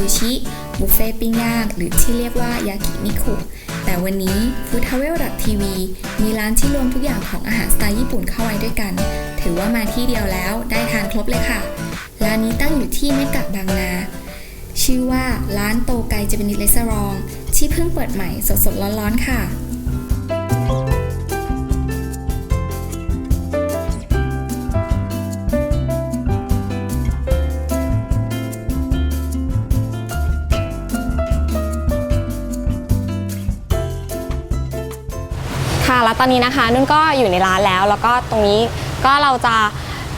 ซูชิบุฟเฟ่ต์ปิ้งย่างหรือที่เรียกว่ายากินิคุแต่วันนี้ฟูทาเวลดับทีวีมีร้านที่รวมทุกอย่างของอาหารสไตล์ญี่ปุ่นเข้าไว้ด้วยกัน ถือว่ามาที่เดียวแล้วได้ทานครบเลยค่ะ ร้านนี้ตั้งอยู่ที่เมกะบางนา ชื่อว่าร้านโตไกเจเปนิสเลสรอง ที่เพิ่งเปิดใหม่สดๆร้อนๆค่ะ ค่ะ แล้วตอนนี้นะคะนุ่นก็อยู่ในร้านแล้ว แล้วก็ตรงนี้ก็เราจะ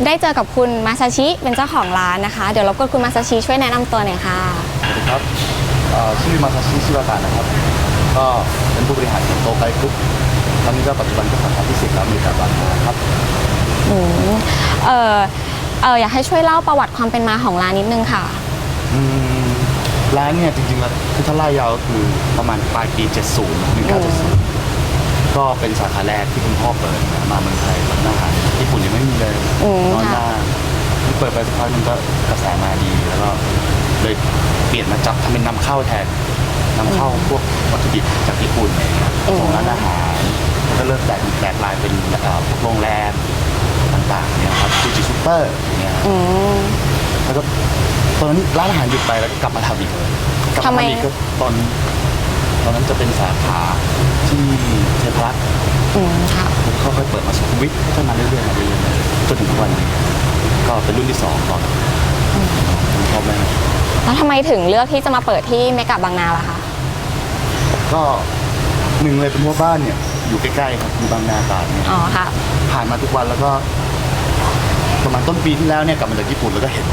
ได้เจอกับคุณมาซาชิเป็นเจ้าของร้านนะคะ เดี๋ยวรบกวนคุณมาซาชิช่วยแนะนำตัวหน่อยค่ะ สวัสดีครับเอ่อชื่อมาซาชิชิวาตะนะครับ ก็เป็นผู้บริหารของโตไกกรุ๊ปตอนนี้ก็ปัจจุบันก็สาขาที่สิบแล้วมีการบางนาครับ อืมเออเอออยากให้ช่วยเล่าประวัติความเป็นมาของร้านนิดนึงค่ะ อืมร้านเนี่ยจริงๆแล้วคือถ้าไล่ยาวก็คือประมาณปลายปี 70 1970 ก็เป็นสาขาแรกที่คุณพ่อเปิดมาเมืองไทยตอนหน้าอาหารญี่ปุ่นยังไม่มีเลยอืมน้อยมากที่เปิดไปสักพักหนึงก็กระแสมาดีแล้วก็เลยเปลี่ยนมาจับทำเป็นนำเข้าแทนนำเข้าพวกวัตถุดิบจากญี่ปุ่นอะไรเงี้ยส่งร้านอาหารแล้วก็เริ่มแตกแตกลายเป็นเอ่อพวกโรงแรมต่างๆเนี่ยครับฟูจิซูเปอร์เนี่ยอืม แล้วก็ตอนนั้นร้านอาหารหยุดไปแล้วก็กลับมาทำอีกกลับทำไมมาทำอีกก็ตอนตอนนั้นจะเป็นสาขาที่ เทพรัตน์อืมค่ะค่อยๆเปิดมาสุขุมวิทก็มาเรื่อยๆมาเรื่อยๆจนถึงทุกวันนี้ก็เป็นรุ่นที่สองก่อนคุณพ่อแม่แล้วทำไมถึงเลือกที่จะมาเปิดที่เมกะบางนาล่ะคะ ก็หนึ่งเลยเป็นเพราะบ้านเนี่ย อยู่ใกล้ๆครับอยู่บางนาตราดเนี่ยอ๋อค่ะ ผ่านมาทุกวันแล้วก็ ประมาณต้นปีที่แล้วเนี่ยกลับมาจากญี่ปุ่นแล้วก็เห็น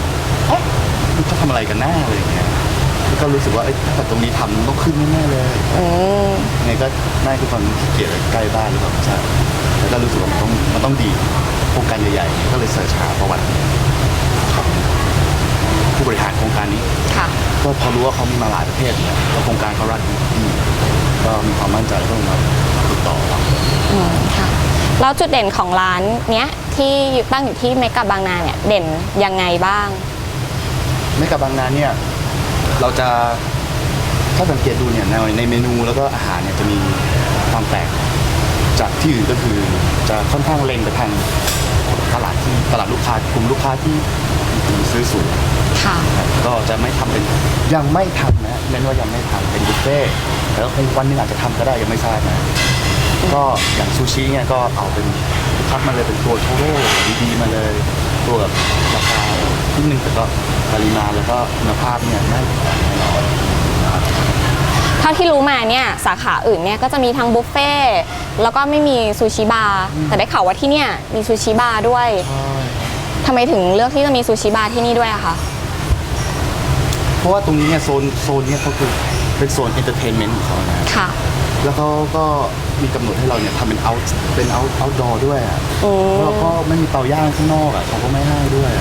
เอ๊ะมันจะทำอะไรกันแน่อะไรอย่างเงี้ยแล้ว ก็รู้สึกว่าเอ้ยถ้าตรงนี้ทำต้องขึ้นแน่ๆเลยอืมยังไงก็น่าจะความขี้เกียจใกล้บ้านหรือเปล่าไม่ใช่แล้วก็รู้สึกว่ามันต้องมันต้องดีโครงการใหญ่ๆก็เลยเสิร์ชหาประวัติของผู้บริหารโครงการนี้ ค่ะ ก็พอรู้ว่าเขามีมาหลายประเทศเนี่ยแล้วโครงการเขารันดีก็มีความมั่นใจก็เลยมาติดต่อเราอืมค่ะ แล้วจุดเด่นของร้านเนี้ยที่ตั้งอยู่ที่เมกะบางนาเนี่ยเด่นยังไงบ้าง ไม่กับบางนาเนี่ย เราจะถ้าสังเกตดูเนี่ยในในเมนูแล้วก็อาหารเนี่ยจะมีความแปลกจากที่อื่นก็คือจะค่อนข้างเล็งไปทางตลาดที่ตลาดลูกค้ากลุ่มลูกค้าที่มีซื้อสูงค่ะก็จะไม่ทำเป็นยังไม่ทำนะเน้นว่ายังไม่ทำเป็นบุฟเฟ่ต์แต่ก็คงวันหนึงอาจจะทำก็ได้ยังไม่ทราบนะก็อย่างซูชิเนี่ยก็เอาเป็นคัดมาเลยเป็นตัวโทโร่ดีๆมาเลย ตัวแบบราคาที่หนึ่งแต่ก็ปริมาณแล้วก็คุณภาพเนี่ยน่าแน่นอนเท่าที่รู้มาเนี่ยสาขาอื่นเนี่ยก็จะมีทั้งบุฟเฟ่ต์แล้วก็ไม่มีซูชิบาร์แต่ได้ข่าวว่าที่เนี่ยมีซูชิบาร์ด้วยทำไมถึงเลือกที่จะมีซูชิบาร์ที่นี่ด้วยอะคะเพราะว่าตรงนี้เนี่ยโซนโซนเนี่ยเขาคือเป็นโซนเอนเตอร์เทนเมนต์ของเขานะค่ะ แล้วเขาก็มีกำหนดให้เราเนี่ยทำเป็นเอาเป็นเอาเอาดอด้วยอะอืมแล้วเราก็ไม่มีเตาย่างข้างนอกอะเขาก็ไม่ให้ด้วย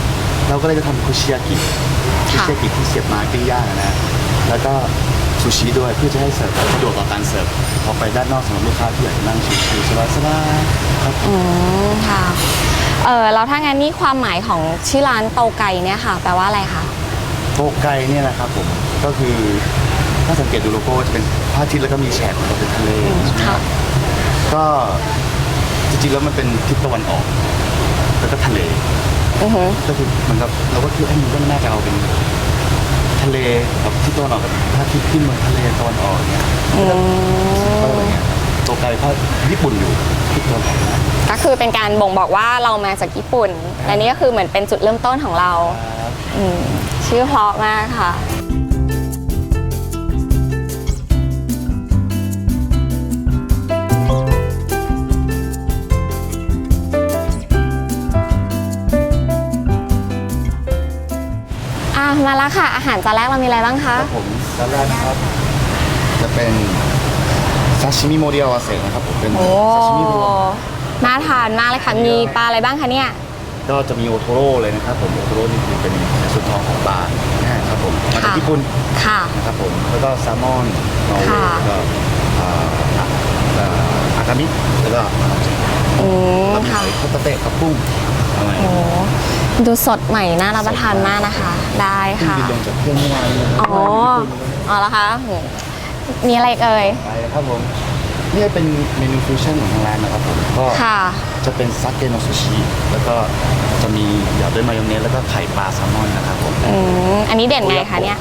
เราก็เลยจะทำคุชิยากิคุชิยากิที่เสียบไม้ปิ้งย่างอะนะ แล้วก็ซูชิด้วยเพื่อจะให้เสิร์ฟสะดวกต่อการเสิร์ฟพอไปด้านนอกสำหรับลูกค้าที่อยากจะนั่งชิวๆสบายๆครับ อืมค่ะ เออแล้วถ้างั้นนี่ความหมายของชื่อร้านโตไกเนี่ยค่ะ แปลว่าอะไรคะ โตไกเนี่ยนะครับผมก็คือถ้าสังเกตดูโลโก้จะเป็นพ ระอาทิตย์แล้วก็มีแฉกของเราเป็นทะเลใช่ไหมคค่ะรับก็จริงๆแล้วมันเป็นทิศตะวันออก แล้วก็ทะเลอือหือก็คือเหมือนกับเราก็คิดว่าเอ้ยมันก็น่าจะเอาเป็นทะเลกับที่ตะวันออกกับพระอาทิตย์ขึ้นเมืองทะเลตะวันออกอย่างเงี้ยอืก็อะไรมเงี้ยโตไกเพราะญี่ปุ่นอยู่ที่ตะวันออกนะก็คือเป็นการบ่งบอกว่าเรามาจากญี่ปุ่น และนี่ก็คือเหมือนเป็นจุดเริ่มต้นของเรา ครับ อืมชื่อเพราะมากค่ะ มาแล้วค่ะ อาหารจานแรกเรามีอะไรบ้างคะครับผมด้านแรกนะครับ จะเป็นซาชิมิโมเดียวาเซนะครับผมเป็นโอ้ซาชิมิรวมน่าทานมากเลยค่ะ มีปลาอะไรบ้างคะเนี่ย ก็จะมีโอโทโร่เลยนะครับผมโอโทโร่นี่คือเป็นสุดท้องของปลานะครับผมมาจากค่ะญี่ปุ่นค่ะ นะครับผมแล้วก็แซลมอนนอร์เวค่ะย์แล้วก็อ่าอ่าอากามิแล้วก็อืมแล้วมีค่ะหอยคาตาเตะกับกุ้ง อะไรโอ้ดูสดใหม่น่ารับประทานมากนะคะ ได้เพิ่งค่ะบินลงจากเครื่องเมื่อวานเลยอ๋ออ๋อแล้วคะโหมีอะไรอีกเอ่ยไปเลยครับผมนี่เป็นเมนูฟิวชั่นของทางร้านนะครับผมก็ค่ะจะเป็นซักเกโนซูชิแล้วก็จะมีหยอดด้วยมายองเนสแล้วก็ไข่ปลาแซลมอนนะครับผมอืมอันนี้เด่นไงคะเนี่ย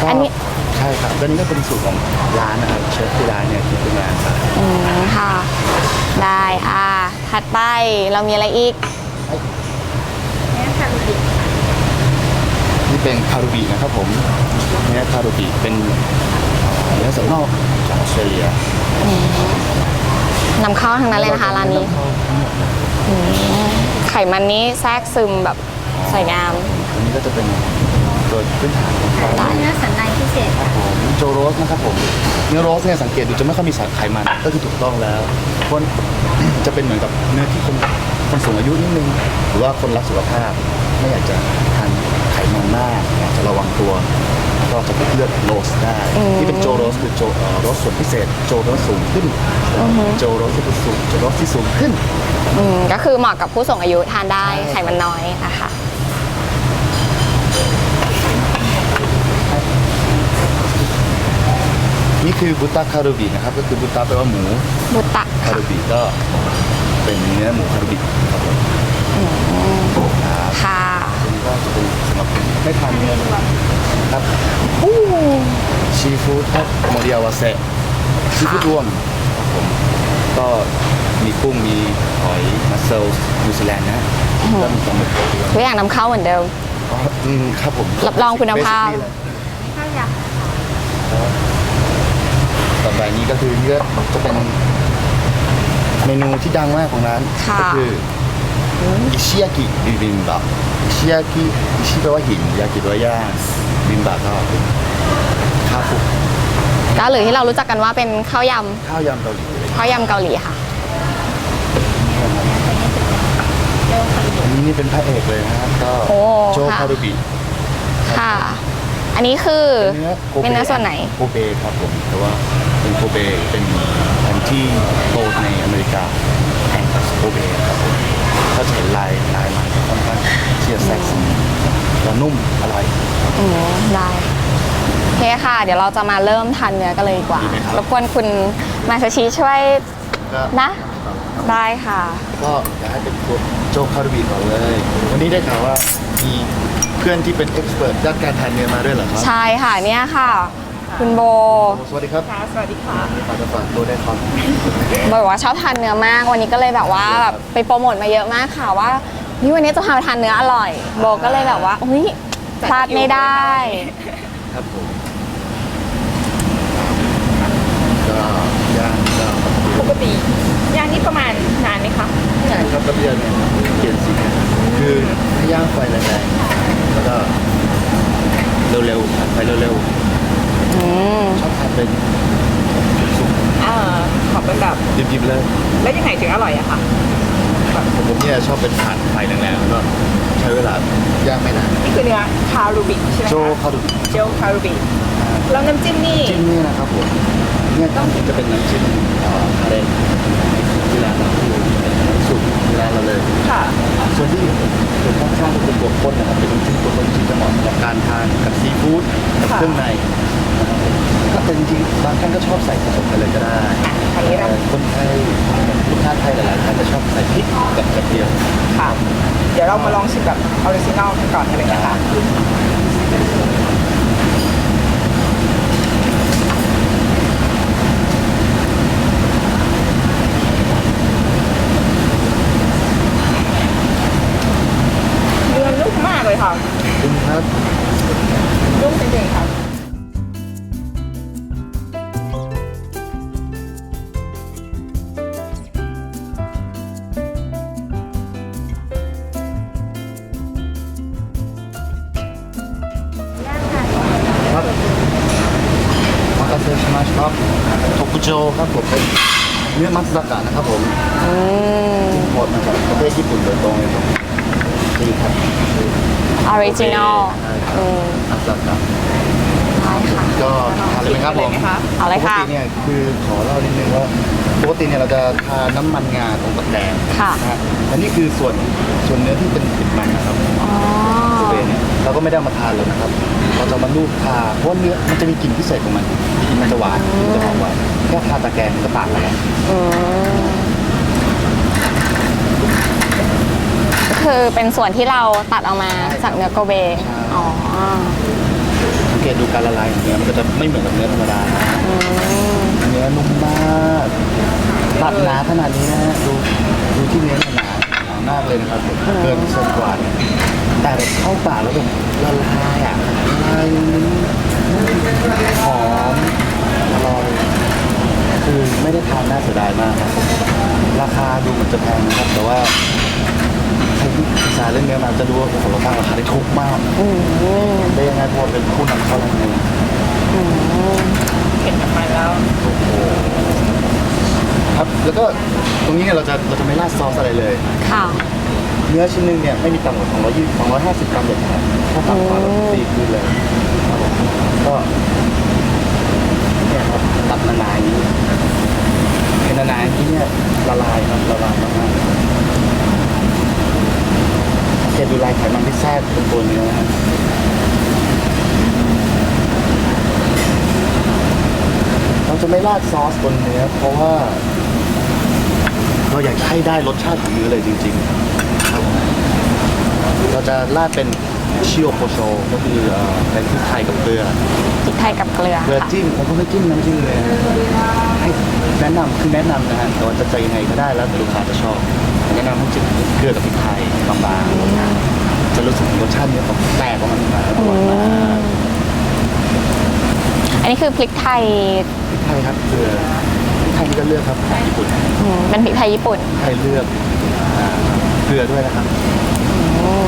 ก็อันนี้ใช่ครับแล้วนี่ก็เป็นสูตรของร้านนะครับเชฟที่ร้านเนี่ยคิดขึ้นมาครับอืมค่ะ ได้อ่า ถัดไปเรามีอะไรอีก นี่เป็นคารุบินะครับผมเนื้อคารุบิเป็นเนื้อสันนอกจากออสเตรเลียนำเข้าทางนั้นเลยนะคะร้านนี้อืมไขมันนี้แทรกซึมแบบสวยงาม อันนี้ก็จะเป็น ตัวพื้นฐานของเขา เนื้อสันในพิเศษครับผมโจโรสนะครับผมเนื้อโรสเนี่ยสังเกตดูจะไม่ค่อยมีสารไขมันก็คือถูกต้องแล้วคน จะเป็นเหมือนกับเนื้อที่คนคนสูงอายุนิดนึง หรือว่าคนรักสุขภาพ ไม่อยากจะทานไขมันมากอยากจะระวังตัว ก็จะเลือกโรสได้ที่เป็นโจโรสคือโจเอ่อโรสส่วนพิเศษ โจโรสสูงขึ้นโจโรสที่สูงโจโรสที่สูงขึ้น อืมก็คือเหมาะกับผู้สูงอายุทานได้ไขมันน้อยนะคะ นี่คือบุตตาคารุบินะครับ ก็คือบุตตาแปลว่าหมูบุตะคารุบิก็เป็นเนื้อหมูคารุบิครับผมครับค่ะอันนี้ก็จะเป็นสำหรับคนไม่ทานเนื้อครับชีฟู้ดครับโมเดียวาเซชีฟู้ดรวมครับผมก็มีกุ้งมีหอยมัสเซลนิวซีแลนด์นะก็มีปลาหมึกทุกอย่างนำเข้าเหมือนเดิมอ๋ออืมครับผมรับรองคุณภาพ Basically เลย ต่อไปนี้ก็คือนี่ก็จะเป็นเมนูที่ดังมากของร้านค่ะ ก็คืออิชิยากิบิบิมบับอิชิยากิอิชิแปลว่าหินยากิแปลว่าย่างบิมบับก็เป็นข้าวคลุกก็หรือที่เรารู้จักกันว่าเป็นข้าวยข้าวยำเกาหลีำข้าวยำเกาหลีค่ะ อันนี้นี่เป็นพระเอกเลยนะครับก็โอ้โจค่ะ คารุบิค่ะ อันนี้คือ เป็นเนื้อโกเบเป็นเนื้อส่วนไหน โกเบครับผมแต่ว่า เป็นโกเบเป็นพันธุ์ที่โตในอเมริกาแห่งโกเบครับผมก็จะเห็นลายลายมันค่อนข้างที่จะแทรกซึมแล้วนุ่มอร่อยอืมได้โอเคค่ะ เดี๋ยวเราจะมาเริ่มทานเนื้อกันเลยดีกว่าดีไหมครับรบกวนคุณมาซาชิช่วยก็นะ ได้ค่ะ ก็อยากให้เป็นตัวโจคารุบิก่อนเลย วันนี้ได้ข่าวว่ามีเพื่อนที่เป็นเอ็กซ์เพรสด้านการทานเนื้อมาด้วยเหรอครับ ใช่ค่ะเนี่ยค่ะ คุณโบสวัสดีครับสวัสดีค่ะฝากจะฝากตัวได้ครับบอกว่าชอบทานเนื้อมาก วันนี้ก็เลยแบบว่าแบบไปโปรโมทมาเยอะมากค่ะว่านี่วันนี้จะพาไปทานเนื้ออร่อย โบก็เลยแบบว่าอุ้ยพลาดไม่ได้ ครับผมก็ย่างก็ปกติย่างนี่ประมาณนานไหมคะง่ายครับกระเบียนเนี่ยเปลี่ยนสีคือให้ย่างไฟแรงๆแล้วก็เร็วๆผัดไฟเร็ว อืม ๆชอบทานเป็นสุก เอ่อขอเป็นแบบ ดิบๆเลย แล้วยังไงถึงอ ร่อยอะคะผมผมเนี่ยชอบเป็นผัดไฟแรงๆแล้วก็ใช้เวลาย่างไม่นานนี่คือเนื้อคารูบิใช่ไหมโจคะคารุเจลคารูบิแล้วน้ำจิ้มนี่ จิ้มนี่นะครับผมเนี่ยต้องจะเป็นน้ำจิ้มเอ่อทะเล มหมดมาจากประเทศญี่ปุ่นโดยตรงเลยครับนี่ครับออริจินอลใช่ครับอืมมัตสึกะได้ค่ะ ก็ทานเลยไหมครับผมทานเลยไหมคะเอาเลยค่ะ ปกติเนี่ยคือขอเล่านิดนึงว่าปกติเนี่ยเราจะทาน้ำมันงาตรงตะแกรงค่ะนะฮะและนี่คือส่วนส่วนเนื้อที่เป็นติดมันนะครับ อ๋อ บริเวณเนี่ยเราก็ไม่ได้เอามาทานเลยนะครับ เราจะมาลูบทาเพราะว่าเนื้อมันจะมีกลิ่นพิเศษของมันกลิ่นมันจะหวานกลิ่นจะหอมหวานแค่ทาตะแกรงก็ต่างกันแล้วอืม คือเป็นส่วนที่เราตัดออกมาจากเนื้อโกเบ อ๋อ สังเกตดูการละลายของเนื้อมันก็จะไม่เหมือนกับเนื้อธรรมดานะเนื้อนุ่มมากตัดหนาขนาดนี้นะฮะดูดูที่เนื้อหนาหนามากเลยนะครับเกินเซนกว่าเนี่ยแต่แบบเข้าปากแล้วแบบละลายอะละลายหอมอร่อยคือไม่ได้ทานน่าเสียดายมากครับราคาดูเหมือนจะแพงนะครับแต่ว่า ใครที่ศึกษาเรื่องเนื้อมาจะรู้ว่าโอ้โหเราตั้งราคาได้ถูกมากได้ยังไงเพราะว่าเป็นผู้นำเข้าแรงงานเห็นกันมาแล้วครับแล้วก็ตรงนี้เนี่ยเราจะเราจะไม่ราดซอสอะไรเลย ค่ะ เนื้อชิ้นหนึงเนี่ยไม่มีต่ำกว่า220 250 กรัมเด็ดขาดถ้าต่ำกว่าเราตีคืนเลยครับผมก็เนี่ยครับตัดนานๆอย่างนี้เห็นนานๆอย่างนี้เนี่ยละลายครับละลายมากๆสังเกต ดูลายไขมันที่แทรกบนตัวเนื้อนะครับเราจะไม่ราดซอสบนเนื้อเพราะว่า เราอยากให้ได้รสชาติของเนื้อเลยจริงๆครับเราจะราดเป็นชิโอโคโชก็คือเอ่อเป็นพริกไทยกับเกลือพริกไทยกับเกลือเกลือค่ะจิ้มผมก็ไม่จิ้มน้ำจิ้มเลยให้แนะนำคือแนะนำนะฮะแต่ว่าจะใจยังไงก็ได้แล้วแต่ลูกค้าจะชอบ แนะนำให้จิ้มเกลือกับพริกไทยบางๆจะรู้สึกถึงรสชาติเนื้อของแตกออกมาอร่อยมากอันนี้คือพริกไทยพริกไทยครับเกลือพริกไทยนี่ก็เลือกครับของญี่ปุ่นอืมเป็นพริกไทยญี่ปุ่นไทยเลือกอ่าเกลือด้วยนะครับ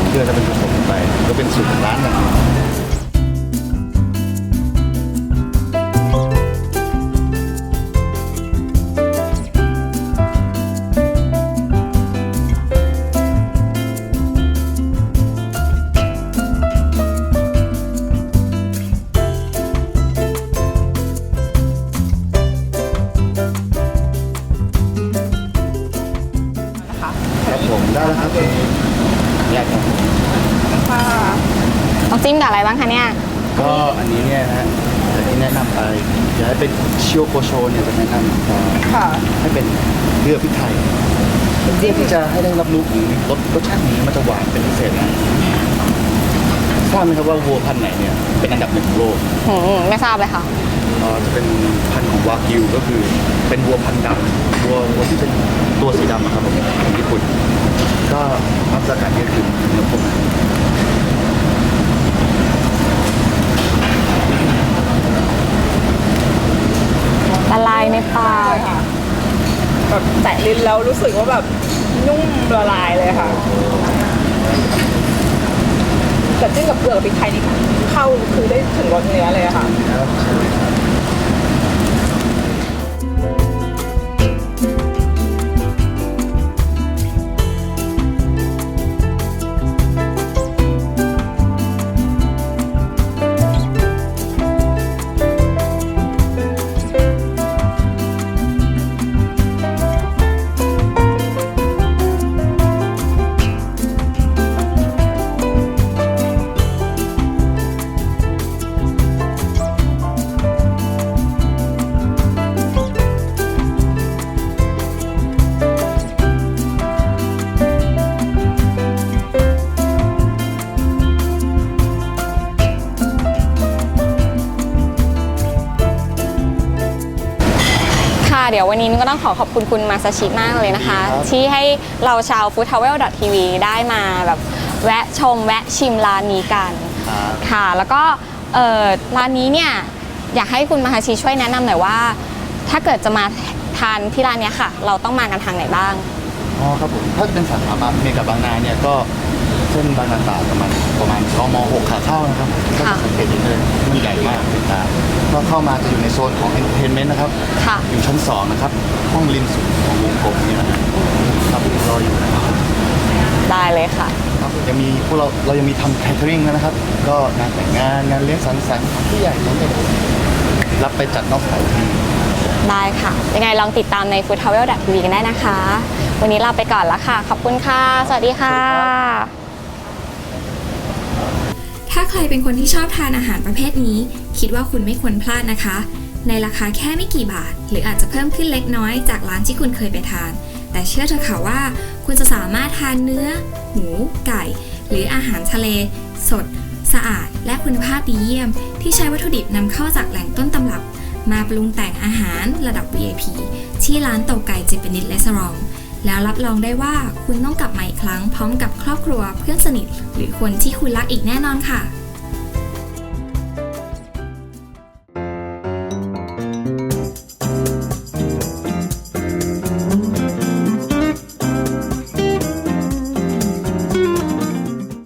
เกลือจะเป็นผสมลงไปก็เป็นสูตรของร้านอย่างหนึ่งางคะเนี่ยก็อันนี้เนี่ยนะฮะอย่างที่แนะนำไปอยากให้เป็นชิโอโกโชเนี่ยจะแนะนำอ่าค่ะ ให้เป็นเกลือพริกไทยเพื่อที่จะให้ได้รับรู้ถึงรสรสชาตินี้มันจะหวานเป็นพิเศษนะทราบไหมครับว่าวัวพันธุ์ไหนเนี่ยเป็นอันดับหนึ่งของโลก หืมไม่ทราบเลยค่ะ เอ่อจะเป็นพันธุ์ของวากิวก็คือเป็นวัวพันธุ์ดำวัววัวที่เป็นตัวสีดำอะครับผมของญี่ปุ่นก็มาตรการนี้คือเนื้อผม ละลายในปากค่ะแบบแตะลิ้นแล้วรู้สึกว่าแบบนุ่มละลายเลยค่ะแต่จิ้มกับเปลือกพริกไทยนี่เข้าคือได้ถึงรสเนื้อเลยค่ะ ต้องขอขอบคุณคุณมาซาชิมากเลยนะคะครับที่ให้เราชาว Food Travel TV ได้มาแบบแวะชมแวะชิมร้านนี้กันครับค่ะ แล้วก็เอ่อร้านนี้เนี่ยอยากให้คุณมาฮาชิช่วยแนะนำหน่อยว่า ถ้าเกิดจะมาทานที่ร้านเนี้ยค่ะ เราต้องมากันทางไหนบ้างอ๋อครับผมถ้าจะเป็นสาขาบางเมกะบางนาเนี่ยก็เส้นบางนาตราดประมาณประมาณกม 6 ขาเข้านะครับก็ค่ะจะสังเกตเห็นเลยมันใหญ่มากเป็นตา ก็เข้ามาจะอยู่ในโซนของ entertainment นะครับ ค่ะ อยู่ชั้น2นะครับ ห้องริมสุดของวงกลมนี่นะครับครับรออยู่นะครับได้เลยค่ะ ครับยังมีพวกเราเรายังมีทำแคทเทอริงนะครับ ก็งานแต่งงานงานเลี้ยงสังสรรค์ของผู้ใหญ่ของเด็กรับไปจัดนอกสถานที่ ได้ค่ะ ยังไงลองติดตามใน Food Travel TV กันได้นะคะ วันนี้ลาไปก่อนแล้วค่ะ ขอบคุณค่ะ สวัสดีค่ะ ถ้าใครเป็นคนที่ชอบทานอาหารประเภทนี้ คิดว่าคุณไม่ควรพลาดนะคะ ในราคาแค่ไม่กี่บาท หรืออาจจะเพิ่มขึ้นเล็กน้อยจากร้านที่คุณเคยไปทาน แต่เชื่อเถอะค่ะว่า คุณจะสามารถทานเนื้อ หมู ไก่ หรืออาหารทะเล สด สะอาด และคุณภาพดีเยี่ยม ที่ใช้วัตถุดิบนำเข้าจากแหล่งต้นตำรับ มาปรุงแต่งอาหารระดับ VIP ที่ร้านโตไก่เจแปนิดเลสรอง แล้วรับรองได้ว่าคุณต้องกลับมาอีกครั้งพร้อมกับครอบครัวเพื่อนสนิท หรือคนที่คุณรักอีกแน่นอนค่ะ